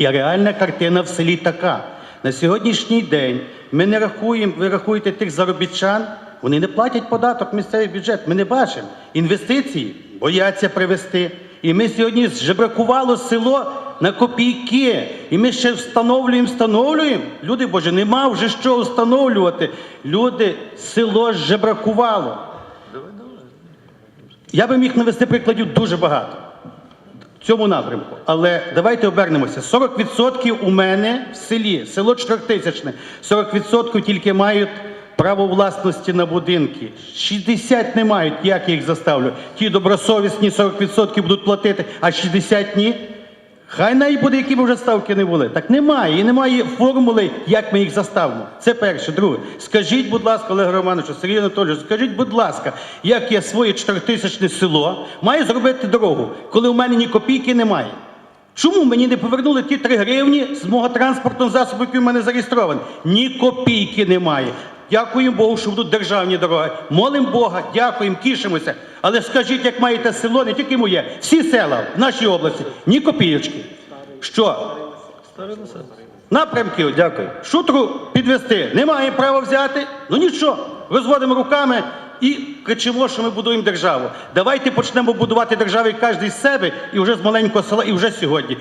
І реальна картина в селі така. На сьогоднішній день ми не рахуємо, ви рахуєте тих заробітчан, вони не платять податок місцевий бюджет. Ми не бачимо. Інвестиції бояться привести. І ми сьогодні зжебракувало село на копійки. І ми ще встановлюємо, встановлюємо. Люди Боже, нема вже що встановлювати. Люди, село зжебракувало. Я би міг навести прикладів дуже багато цьому напрямку. Але давайте обернемося. 40% у мене в селі, село 4000, 40% тільки мають право власності на будинки. 60 не мають, як я їх заставлю. Ті добросовісні 40% будуть платити, а 60 ні. Хай навіть буде, які б вже ставки не були. Так немає. І немає формули, як ми їх заставимо. Це перше. Друге. Скажіть, будь ласка, Олег Романовичу, Сергій Анатолійович, скажіть, будь ласка, як я своє чотиритисячне село маю зробити дорогу, коли у мене ні копійки немає? Чому мені не повернули ті 3 гривні з мого транспортного засобу, який у мене зареєстрований? Ні копійки немає. Дякуємо Богу, що будуть державні дороги. Молимо Бога, дякуємо, тішимося. Але скажіть, як маєте село, не тільки моє, всі села в нашій області, ні копієчки. Що? Напрямки, дякую. Шутру підвести немає права взяти. Ну нічого, розводимо руками і кричимо, що ми будуємо державу. Давайте почнемо будувати державу кожен з себе і вже з маленького села, і вже сьогодні.